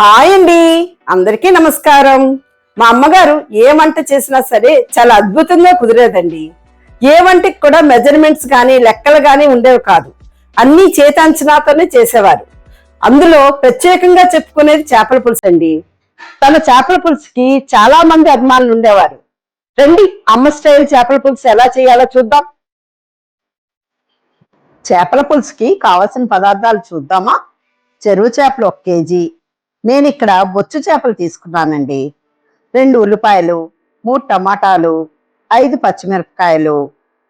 Hi అండి. అందరికీ నమస్కారం. మా అమ్మగారు ఏ వంట చేసినా సరే చాలా అద్భుతంగా కుదిరేదండి. ఏ వంటకి కూడా మెజర్మెంట్స్ కానీ లెక్కలు కానీ ఉండేవి కాదు. అన్నీ చేతాంచనాతోనే చేసేవారు. అందులో ప్రత్యేకంగా చెప్పుకునేది చేపల పులుసు అండి. తన చేపల పులుసుకి చాలా మంది అభిమానులు ఉండేవారు. రండి అమ్మ స్టైల్ చేపల పులుసు ఎలా చేయాలో చూద్దాం. చేపల పులుసుకి కావలసిన పదార్థాలు చూద్దామా? చెరువు చేపలు ఒక కేజీ నేను ఇక్కడ బొచ్చు చేపలు తీసుకున్నానండి. రెండు ఉల్లిపాయలు మూడు టమాటాలు ఐదు పచ్చిమిరపకాయలు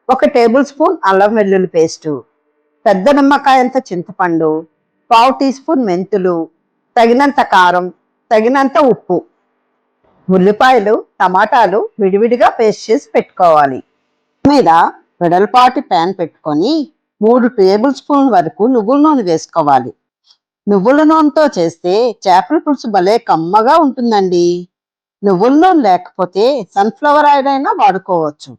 ఒక టేబుల్ స్పూన్ అల్లం వెల్లుల్లి పేస్టు పెద్ద నిమ్మకాయంత చింతపండు పావు టీ స్పూన్ మెంతులు తగినంత కారం తగినంత ఉప్పు. ఉల్లిపాయలు టమాటాలు విడివిడిగా పేస్ట్ చేసి పెట్టుకోవాలి. మీద వెడల్పాటి ప్యాన్ పెట్టుకొని మూడు టేబుల్ స్పూన్ వరకు నువ్వుల నూనె వేసుకోవాలి. నువ్వుల నూనెతో చేస్తే చేపల పులుసు భలే కమ్మగా ఉంటుందండి. నువ్వుల నూనె లేకపోతే సన్ఫ్లవర్ ఆయిల్ అయినా వాడుకోవచ్చు.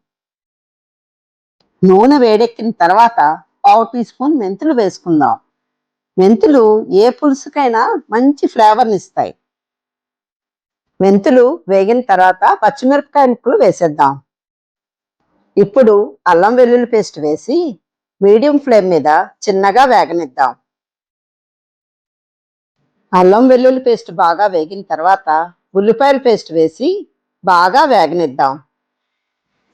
నూనె వేడెక్కిన తర్వాత పావు టీ స్పూన్ మెంతులు వేసుకుందాం. మెంతులు ఏ పులుసుకైనా మంచి ఫ్లేవర్ని ఇస్తాయి. మెంతులు వేగిన తర్వాత పచ్చిమిరపకాయ ముక్కలు వేసేద్దాం. ఇప్పుడు అల్లం వెల్లుల్లి పేస్ట్ వేసి మీడియం ఫ్లేమ్ మీద చిన్నగా వేగనిద్దాం. అల్లం వెల్లుల్లి పేస్ట్ బాగా వేగిన తర్వాత ఉల్లిపాయల పేస్ట్ వేసి బాగా వేగనిద్దాం.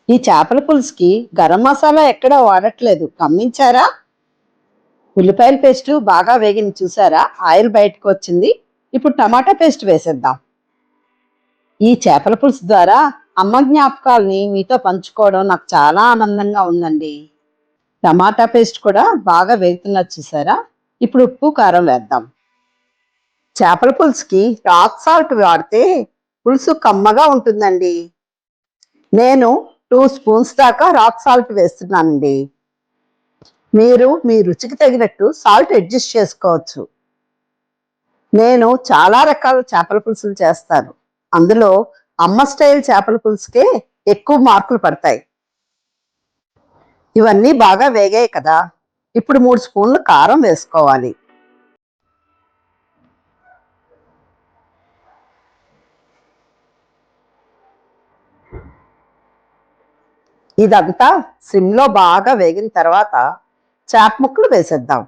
ఈ చేపల పులుసుకి గరం మసాలా ఎక్కడా వాడట్లేదు. గమనించారా? ఉల్లిపాయల పేస్ట్ బాగా వేగింది చూసారా? ఆయిల్ బయటకు వచ్చింది. ఇప్పుడు టమాటా పేస్ట్ వేసేద్దాం. ఈ చేపల పులుసు ద్వారా అమ్మ జ్ఞాపకాలని మీతో పంచుకోవడం నాకు చాలా ఆనందంగా ఉందండి. టమాటా పేస్ట్ కూడా బాగా వేగుతున్నది చూసారా? ఇప్పుడు ఉప్పు కారం వేద్దాం. చేపల పులుసుకి రాక్ సాల్ట్ వాడితే పులుసు కమ్మగా ఉంటుందండి. నేను టూ స్పూన్స్ దాకా రాక్ సాల్ట్ వేస్తున్నానండి. మీరు మీ రుచికి తగినట్టు సాల్ట్ అడ్జస్ట్ చేసుకోవచ్చు. నేను చాలా రకాల చేపల పులుసులు చేస్తాను. అందులో అమ్మ స్టైల్ చేపల పులుసుకే ఎక్కువ మార్కులు పడతాయి. ఇవన్నీ బాగా వేగాయి కదా. ఇప్పుడు మూడు స్పూన్లు కారం వేసుకోవాలి. ఇదంతా సిమ్లో బాగా వేగిన తర్వాత చేప ముక్కలు వేసేద్దాం.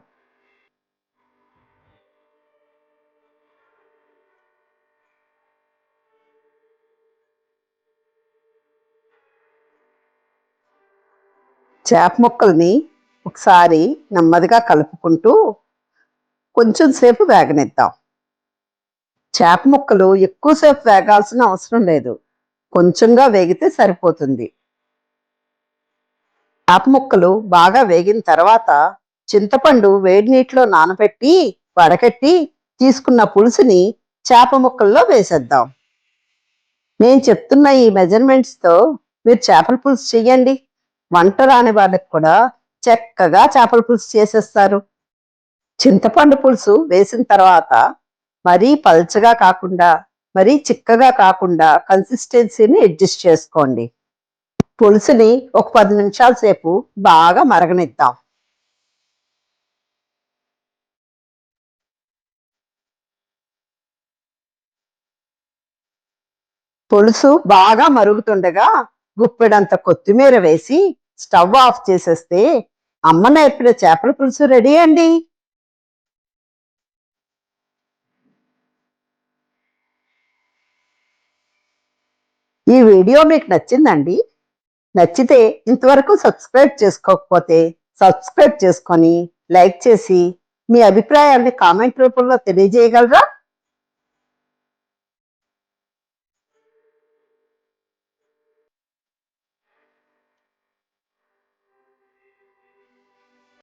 చేప ముక్కల్ని ఒకసారి నెమ్మదిగా కలుపుకుంటూ కొంచెం సేపు వేగనిద్దాం. చేప ముక్కలు ఎక్కువసేపు వేగాల్సిన అవసరం లేదు. కొంచెంగా వేగితే సరిపోతుంది. చేప ముక్కలు బాగా వేగిన తర్వాత చింతపండు వేడి నీటిలో నానబెట్టి వడకట్టి తీసుకున్న పులుసుని చేప ముక్కల్లో వేసేద్దాం. నేను చెప్తున్న ఈ మెజర్మెంట్స్తో మీరు చేపల పులుసు చెయ్యండి. వంట రాని వాళ్ళకి కూడా చక్కగా చేపల పులుసు చేసేస్తారు. చింతపండు పులుసు వేసిన తర్వాత మరీ పల్చగా కాకుండా మరీ చిక్కగా కాకుండా కన్సిస్టెన్సీని అడ్జస్ట్ చేసుకోండి. పులుసుని ఒక పది నిమిషాల సేపు బాగా మరగనిద్దాం. పులుసు బాగా మరుగుతుండగా గుప్పెడంత కొత్తిమీర వేసి స్టవ్ ఆఫ్ చేసేస్తే అమ్మ నేర్పిన చేపల పులుసు రెడీ అండి. ఈ వీడియో మీకు నచ్చిందండి నచ్చితే ఇంతవరకు సబ్స్క్రైబ్ చేసుకోకపోతే సబ్స్క్రైబ్ చేసుకొని లైక్ చేసి మీ అభిప్రాయాన్ని కామెంట్ రూపంలో తెలియజేయగలరా?